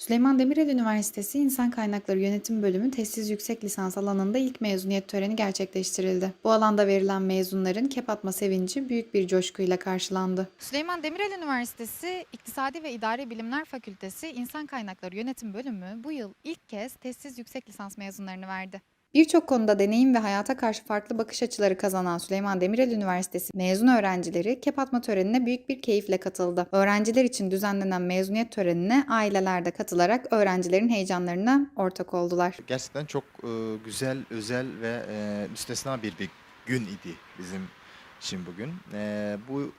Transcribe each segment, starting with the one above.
Süleyman Demirel Üniversitesi İnsan Kaynakları Yönetim Bölümü Tezsiz Yüksek Lisans alanında ilk mezuniyet töreni gerçekleştirildi. Bu alanda verilen mezunların kep atma sevinci büyük bir coşkuyla karşılandı. Süleyman Demirel Üniversitesi İktisadi ve İdari Bilimler Fakültesi İnsan Kaynakları Yönetim Bölümü bu yıl ilk kez tezsiz yüksek lisans mezunlarını verdi. Birçok konuda deneyim ve hayata karşı farklı bakış açıları kazanan Süleyman Demirel Üniversitesi mezun öğrencileri kep atma törenine büyük bir keyifle katıldı. Öğrenciler için düzenlenen mezuniyet törenine aileler de katılarak öğrencilerin heyecanlarına ortak oldular. Gerçekten çok e, güzel, özel ve e, müstesna bir, bir gün idi bizim için bugün. E, bu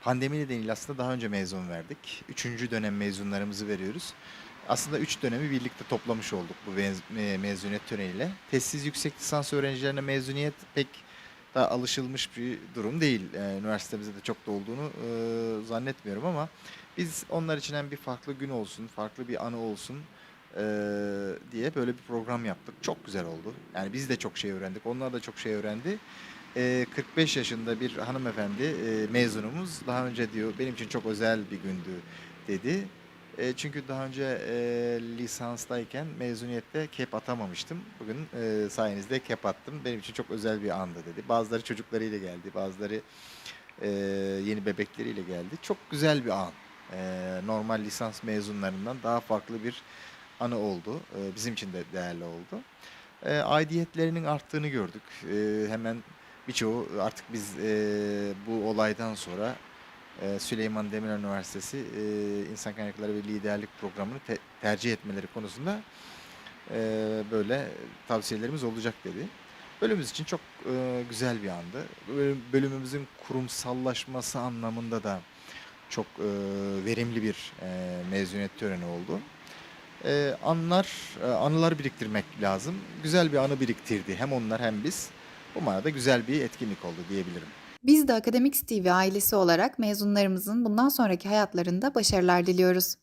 pandemi nedeniyle aslında daha önce mezun verdik. Üçüncü dönem mezunlarımızı veriyoruz. Aslında üç dönemi birlikte toplamış olduk bu mez- me- mezuniyet töreniyle. Tezsiz yüksek lisans öğrencilerine mezuniyet pek daha alışılmış bir durum değil. E, üniversitemizde de çok da olduğunu e, zannetmiyorum ama biz onlar için hem bir farklı gün olsun, farklı bir anı olsun e, diye böyle bir program yaptık. Çok güzel oldu. Yani biz de çok şey öğrendik, onlar da çok şey öğrendi. E, 45 yaşında bir hanımefendi e, mezunumuz daha önce diyor benim için çok özel bir gündü dedi. E, çünkü daha önce e, lisanstayken mezuniyette kep atamamıştım. Bugün e, sayenizde kep attım. Benim için çok özel bir andı dedi. Bazıları çocuklarıyla geldi, bazıları e, yeni bebekleriyle geldi. Çok güzel bir an. E, normal lisans mezunlarından daha farklı bir anı oldu. E, bizim için de değerli oldu. E, aidiyetlerinin arttığını gördük. E, hemen birçoğu artık biz e, bu olaydan sonra Süleyman Demirel Üniversitesi e, İnsan Kaynakları ve Liderlik Programı'nı te- tercih etmeleri konusunda e, böyle tavsiyelerimiz olacak dedi. Bölümümüz için çok e, güzel bir andı. Bölüm- Bölümümüzün kurumsallaşması anlamında da çok verimli bir mezuniyet töreni oldu. Anlar, anılar biriktirmek lazım. Güzel bir anı biriktirdi hem onlar hem biz. Bu manada güzel bir etkinlik oldu diyebilirim. Biz de Akademik TV ailesi olarak mezunlarımızın bundan sonraki hayatlarında başarılar diliyoruz.